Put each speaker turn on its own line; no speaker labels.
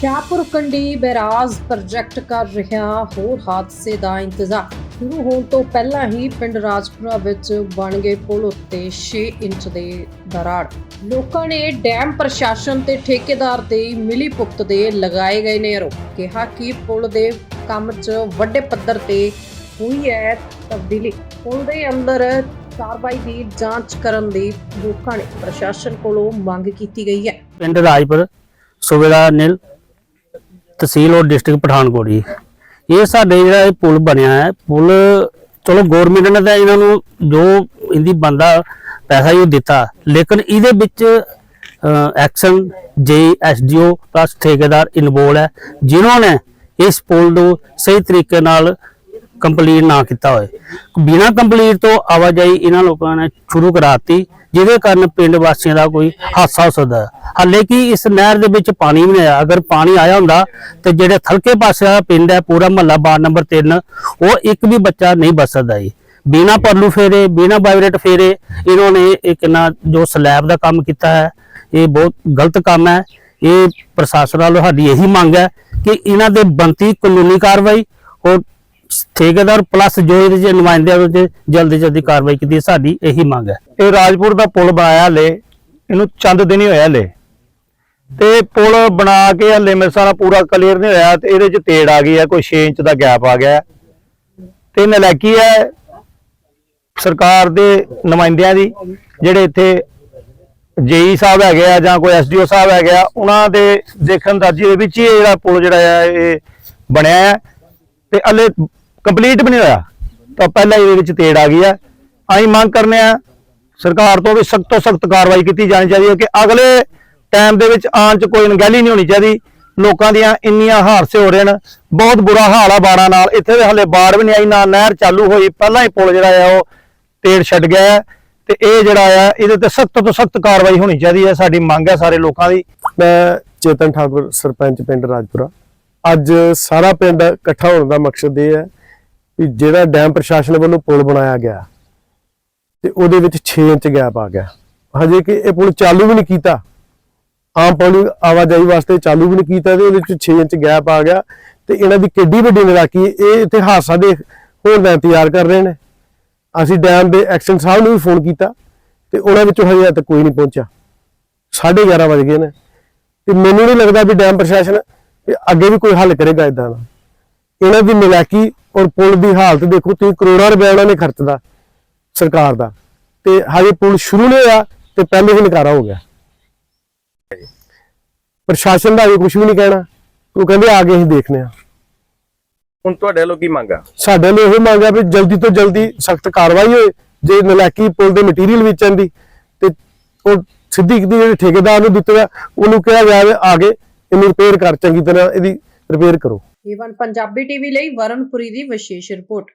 Shahpur Kandi barrage project ਕਰ ਰਿਹਾ ਹੋਰ ਹਾਦਸੇ ਦਾ ਇੰਤਜ਼ਾਰ। ਸ਼ੁਰੂ ਹੋਣ ਤੋਂ ਪਹਿਲਾਂ ਹੀ ਪਿੰਡ ਰਾਜਪੁਰਾ ਵਿੱਚ ਬਣ ਗਏ ਪੁਲ ਉੱਤੇ 6 ਇੰਚ ਦੇ ਦਰਾੜ। ਲੋਕਾਂ ਨੇ ਡੈਮ ਪ੍ਰਸ਼ਾਸਨ ਤੇ ਠੇਕੇਦਾਰ ਦੇ ਮਿਲੀ ਭੁਗਤ ਦੇ ਲਗਾਏ ਗਏ ਨੇ ਆਰੋਪ। ਕਿਹਾ ਕਿ ਪੁਲ ਦੇ ਕੰਮ 'ਚ ਵੱਡੇ ਪੱਧਰ ਤੇ ਹੋਈ ਹੈ ਤਬਦੀਲੀ। ਪੁਲ ਦੇ ਅੰਦਰ ਕਾਰਵਾਈ ਦੀ ਜਾਂਚ ਕਰਨ ਦੀ ਲੋਕਾਂ ਨੇ ਪ੍ਰਸ਼ਾਸਨ ਕੋਲੋਂ ਮੰਗ ਕੀਤੀ ਗਈ ਹੈ।
ਪਿੰਡ ਰਾਜਪੁਰ, ਸੂਬੇਦਾਰ ਨਿਲ ਤਹਿਸੀਲ ਔਰ ਡਿਸਟ੍ਰਿਕਟ ਪਠਾਨਕੋਟ ਜੀ। ਇਹ ਸਾਡੇ ਜਿਹੜਾ ਇਹ ਪੁਲ ਬਣਿਆ ਹੈ, ਪੁਲ ਚਲੋ ਗਵਰਨਮੈਂਟ ਨੇ ਤਾਂ ਇਹਨਾਂ ਨੂੰ ਜੋ ਇਹਦੀ ਬੰਦਾ ਪੈਸਾ ਹੀ ਉਹ ਦਿੱਤਾ, ਲੇਕਿਨ ਇਹਦੇ ਵਿੱਚ ਐਕਸ਼ਨ ਜੇ ਐਸਡੀਓ ਪਲਸ ਠੇਕੇਦਾਰ ਇਨਵੋਲ ਹੈ, ਜਿਨ੍ਹਾਂ ਨੇ ਇਸ ਪੁਲ ਨੂੰ ਸਹੀ ਤਰੀਕੇ ਨਾਲ ਕੰਪਲੀਟ ਨਾ ਕੀਤਾ ਹੋਏ। ਬਿਨਾਂ ਕੰਪਲੀਟ ਤੋਂ ਆਵਾਜਾਈ ਇਹਨਾਂ ਲੋਕਾਂ ਨੇ ਸ਼ੁਰੂ ਕਰਾਤੀ। ਜਿਹਦੇ ਕਾਰਨ ਪਿੰਡ ਵਾਸੀਆਂ ਦਾ ਕੋਈ ਹਾਦਸਾ ਹੋ ਸਕਦਾ ਹਾਲੇ ਕਿ ਇਸ ਨਹਿਰ ਦੇ ਵਿੱਚ ਪਾਣੀ ਵੀ ਨਹੀਂ ਆਇਆ। ਅਗਰ ਪਾਣੀ ਆਇਆ ਹੁੰਦਾ, ਤੇ ਜਿਹੜੇ ਥਲਕੇ ਪਾਸੇ ਦਾ ਪਿੰਡ ਹੈ, ਪੂਰਾ ਮਹੱਲਾ ਬਾਰ ਨੰਬਰ 3 ਉਹ ਇੱਕ ਵੀ ਬੱਚਾ ਨਹੀਂ ਬਚ ਸਕਦਾ ਜੀ। ਬਿਨਾਂ ਪਰਲੂ ਫੇਰੇ, ਬਿਨਾਂ ਵਾਇਬਰੇਟ ਫੇਰੇ, ਇਹਨਾਂ ਨੇ ਇੱਕ ਨਾ ਜੋ ਸਲੈਬ ਦਾ ਕੰਮ ਕੀਤਾ ਹੈ, ਇਹ ਬਹੁਤ ਗਲਤ ਕੰਮ ਹੈ। ਇਹ ਪ੍ਰਸ਼ਾਸਨ ਵੱਲੋਂ ਸਾਡੀ ਇਹੀ ਮੰਗ ਹੈ ਕਿ ਇਹਨਾਂ ਦੇ ਬੰਤੀ ਕਾਨੂੰਨੀ ਕਾਰਵਾਈ ਔਰ ਠੇਕੇਦਾਰ ਪਲੱਸ ਜੋ ਇਹਦੇ ਚ ਨੁਮਾਇੰਦੇ ਆ ਉਹਦੇ ਜਲਦੀ ਜਲਦੀ ਕਾਰਵਾਈ ਕੀਤੀ ਸਾਡੀ ਇਹੀ ਮੰਗ ਹੈ।
ਇਹ ਰਾਜਪੁਰ ਦਾ ਪੁਲ ਬਣਾਇਆ ਹਲੇ। ਇਹਨੂੰ ਚੰਦ ਦਿਨ ਹੀ ਹੋਇਆ ਹਲੇ। ਤੇ ਪੁਲ ਬਣਾ ਕੇ ਹਲੇ ਮੇਰੇ ਹਿਸਾਬ ਪੂਰਾ ਕਲੀਅਰ ਨਹੀਂ ਹੋਇਆ ਤੇ ਇਹਦੇ ਚ ਤੇੜ ਆ ਗਈ ਹੈ। ਕੋਈ 6 ਇੰਚ ਦਾ ਗੈਪ ਆ ਗਿਆ ਤੇ ਨਲਾਇਕੀ ਹੈ ਸਰਕਾਰ ਦੇ ਨੁਮਾਇੰਦਿਆਂ ਦੀ, ਜਿਹੜੇ ਇੱਥੇ ਜੇਈ ਸਾਹਿਬ ਹੈਗੇ ਆ ਜਾਂ ਕੋਈ ਐਸਡੀਓ ਸਾਹਿਬ ਹੈਗੇ ਆ, ਉਹਨਾਂ ਦੇ ਦੇਖਣ ਅੰਦਾਜ਼ੀ ਦੇ ਵਿੱਚ ਹੀ ਇਹ ਜਿਹੜਾ ਪੁਲ ਜਿਹੜਾ ਹੈ, ਇਹ ਬਣਿਆ ਹੈ। ਤੇ ਹਲੇ ਕੰਪਲੀਟ ਵੀ ਨਹੀਂ ਹੋਇਆ। ਤਾਂ ਪਹਿਲਾਂ ਇਹਦੇ ਵਿੱਚ ਤੇੜ ਆ ਗਈ ਹੈ ਅਸੀਂ ਮੰਗ ਕਰਨੇ ਆ, ਸਰਕਾਰ ਤੋਂ ਵੀ ਸਖਤ ਤੋਂ ਸਖਤ ਕਾਰਵਾਈ ਕੀਤੀ ਜਾਣੀ ਚਾਹੀਦੀ ਹੈ ਕਿ ਅਗਲੇ ਟਾਈਮ ਦੇ ਵਿੱਚ ਆਉਣ ਚ ਕੋਈ ਅਣਗਹਿਲੀ ਨਹੀਂ ਹੋਣੀ ਚਾਹੀਦੀ। ਲੋਕਾਂ ਦੀਆਂ ਇੰਨੀਆਂ ਹਾਰਸੇ ਹੋ ਰਹੇ ਨੇ ਬਹੁਤ ਬੁਰਾ ਹਾਲ ਆ ਬਾੜਾਂ ਨਾਲ। ਇੱਥੇ ਦੇ ਹਲੇ ਬਾੜ ਵੀ ਨਹੀਂ ਆਈ, ਨਾ ਨਹਿਰ ਚਾਲੂ ਹੋਈ। ਪਹਿਲਾਂ ਹੀ ਪੁਲ ਜਿਹੜਾ ਆ, ਉਹ ਤੇੜ ਛੱਡ ਗਿਆ ਹੈ ਤੇ ਇਹ ਜਿਹੜਾ ਆ, ਇਹਦੇ ਤੇ ਸਖਤ ਤੋਂ ਸਖਤ ਕਾਰਵਾਈ ਹੋਣੀ ਚਾਹੀਦੀ ਹੈ। ਸਾਡੀ ਮੰਗ ਹੈ ਸਾਰੇ ਲੋਕਾਂ ਦੀ।
ਮੈਂ ਚੇਤਨ ਠਾਕੁਰ, ਸਰਪੰਚ ਪਿੰਡ ਰਾਜਪੁਰਾ। ਅੱਜ ਸਾਰਾ ਪਿੰਡ ਇਕੱਠਾ ਹੋਣ ਦਾ ਮਕਸਦ ਇਹ ਹੈ ਵੀ ਜਿਹੜਾ ਡੈਮ ਪ੍ਰਸ਼ਾਸਨ ਵੱਲੋਂ ਪੁਲ ਬਣਾਇਆ ਗਿਆ ਤੇ ਉਹਦੇ ਵਿੱਚ 6 ਇੰਚ ਗੈਪ ਆ ਗਿਆ। ਹਜੇ ਕਿ ਇਹ ਪੁਲ ਚਾਲੂ ਵੀ ਨਹੀਂ ਕੀਤਾ। ਆਮ ਪਬਲਿਕ ਆਵਾਜਾਈ ਵਾਸਤੇ ਚਾਲੂ ਵੀ ਨਹੀਂ ਕੀਤਾ ਤੇ ਉਹਦੇ ਵਿੱਚ 6 ਇੰਚ ਗੈਪ ਆ ਗਿਆ ਤੇ ਇਹਨਾਂ ਦੀ ਕਿੱਡੀ ਵੱਡੀ ਨਰਾਕੀ, ਇਹ ਇੱਥੇ ਹਾਦਸਾ ਦੇ ਹੋਰ ਦਾ ਇੰਤਜ਼ਾਰ ਕਰ ਰਹੇ ਨੇ। ਅਸੀਂ ਡੈਮ ਦੇ ਐਕਸ਼ਨ ਸਾਹਿਬ ਨੂੰ ਵੀ ਫੋਨ ਕੀਤਾ ਤੇ ਉਹਨਾਂ ਵਿੱਚੋਂ ਹਜੇ ਤੱਕ ਕੋਈ ਨਹੀਂ ਪਹੁੰਚਿਆ। 11:30 ਵਜ ਗਏ ਨੇ। ਤੇ ਮੈਨੂੰ ਨਹੀਂ ਲੱਗਦਾ ਵੀ ਡੈਮ ਪ੍ਰਸ਼ਾਸਨ ਅੱਗੇ ਵੀ ਕੋਈ ਹੱਲ ਕਰੇਗਾ ਇਦਾਂ ਦਾ। ਇਹਨਾਂ ਦੀ ਨਲਾਇਕੀ ਔਰ ਪੁਲ ਦੀ ਹਾਲਤ ਦੇਖੋ ਤੁਸੀਂ ਕਰੋੜਾਂ ਰੁਪਏ ਉਹਨਾਂ ਨੇ ਖਰਚਦਾ ਸਰਕਾਰ ਦਾ। ਤੇ ਹਜੇ ਪੁਲ ਸ਼ੁਰੂ ਨਹੀਂ ਹੋਇਆ ਤੇ ਪਹਿਲੇ ਹੀ ਨਕਾਰਾ ਹੋ ਗਿਆ। ਪ੍ਰਸ਼ਾਸਨ ਦਾ ਇਹ ਕੁਝ ਵੀ ਨਹੀਂ ਕਹਿਣਾ। ਉਹ ਕਹਿੰਦੇ ਆ ਕੇ ਅਸੀਂ ਦੇਖਨੇ ਆ
ਹੁਣ ਤੁਹਾਡੇ ਵੱਲੋਂ ਕੀ ਮੰਗ
ਸਾਡੇ ਲਈ ਇਹ ਮੰਗ ਵੀ ਜਲਦੀ ਤੋਂ ਜਲਦੀ ਸਖਤ ਕਾਰਵਾਈ ਹੋਏ ਜੇ ਨਲਾਇਕੀ ਪੁਲ ਦੇ ਮਟੀਰੀਅਲ ਵੇਚਣ ਦੀ। ਤੇ ਉਹ ਸਿੱਧੀ ਕਿਤੇ ਜਿਹੜੇ ਠੇਕੇਦਾਰ ਨੂੰ ਦਿੱਤਾ ਉਹਨੂੰ ਕਿਹਾ ਜਾਵੇ ਆ ਕੇ ਇਹਨੂੰ ਰਿਪੇਅਰ ਕਰ ਚੰਗੀ ਤਰ੍ਹਾਂ ਇਹਦੀ ਰਿਪੇਅਰ ਕਰੋ।
ਏਵਨ ਪੰਜਾਬੀ ਟੀਵੀ ਲਈ ਵਰਨਪੁਰੀ ਦੀ ਵਿਸ਼ੇਸ਼ ਰਿਪੋਰਟ।